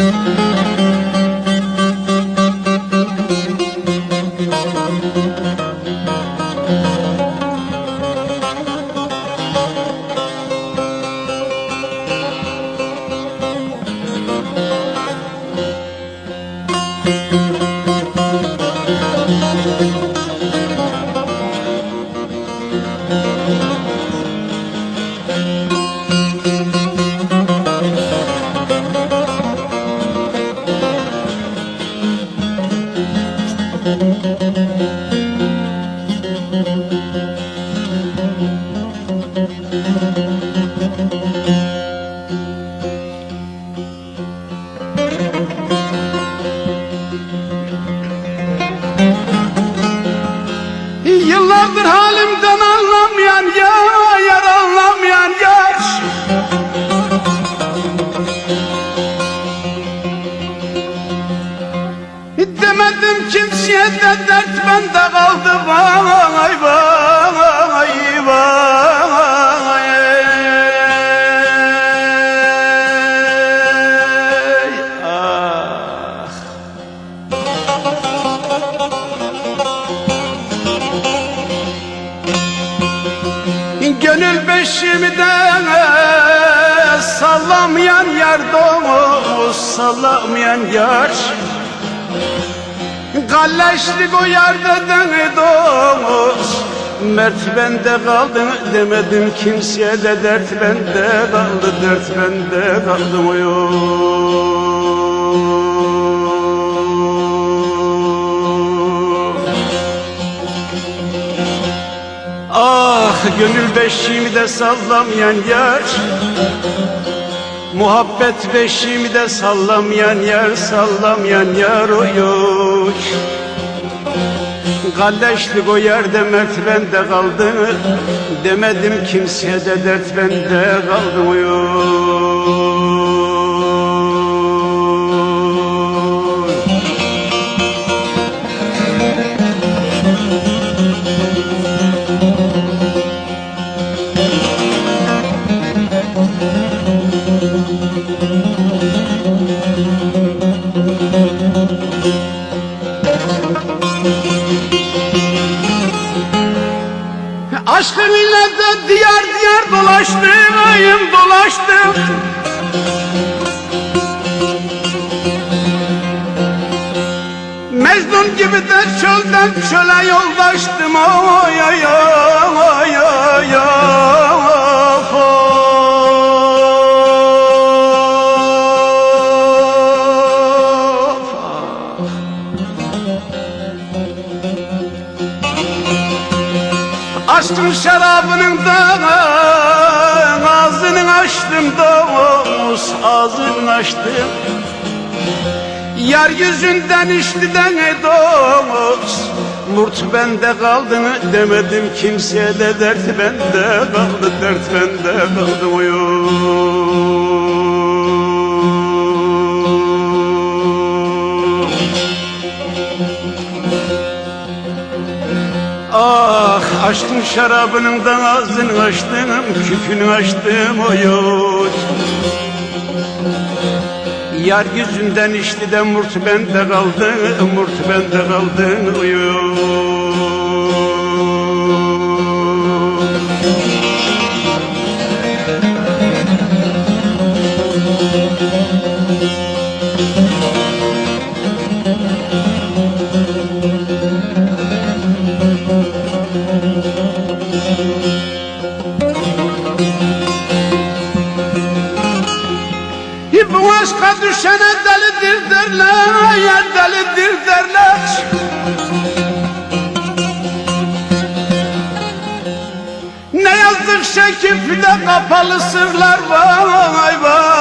Música Yıllardır kimseye de dert bende kaldı. Vay vay vay. Ah. Gönül beşimden sallamayan yar domuz sallamayan yar Kalleşlik o yardadan domuz Mert bende kaldı demedim kimseye de dert bende kaldı dert bende kaldı uyum Ah gönül beşiğimi de sallamayan yar Muhabbet beşiğimi de sallamayan yar Sallamayan yar oy oy Kalleşlik o yerde mert bende kaldı. Demedim kimseye de dert bende kaldı oy dolaştım ayım dolaştım Mecnun gibi de çölden çöle yoldaştım oy oy oy oy oy. Aşkın şarabının ağzını açtım domuz ağzını açtım Yar yüzünden içtiden domuz Murt bende kaldı demedim kimseye de dert bende kaldı dert bende kaldı uyum Ah aşkın şarabının da ağzını açtım Küpünü açtım oy Yar yüzünden içti de murt bende kaldı Murt bende kaldı uyum Bu aşka düşene delidir derler delidir derler. Ne yazdık şekifle kapalı sırlar Vay vay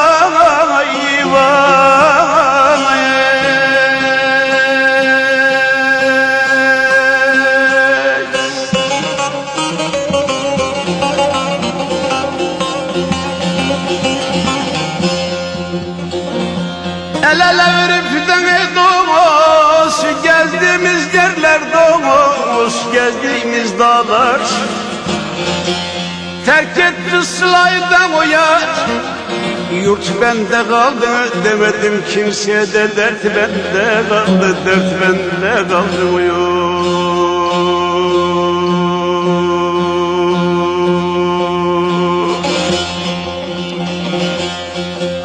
yüreğimiz dağlar. Terk etti sılaydan o yar. Yurt bende kaldı demedim kimseye de dert bende kaldı Dert bende kaldı uyur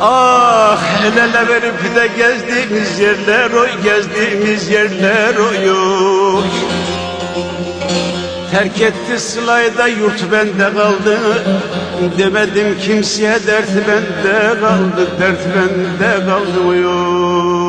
Ah el ele verip de gezdiğimiz yerler oy gezdiğimiz yerler oy yok Terk etti sılayı da yurt bende kaldı Demedim kimseye dert bende kaldı Dert bende kaldı oy.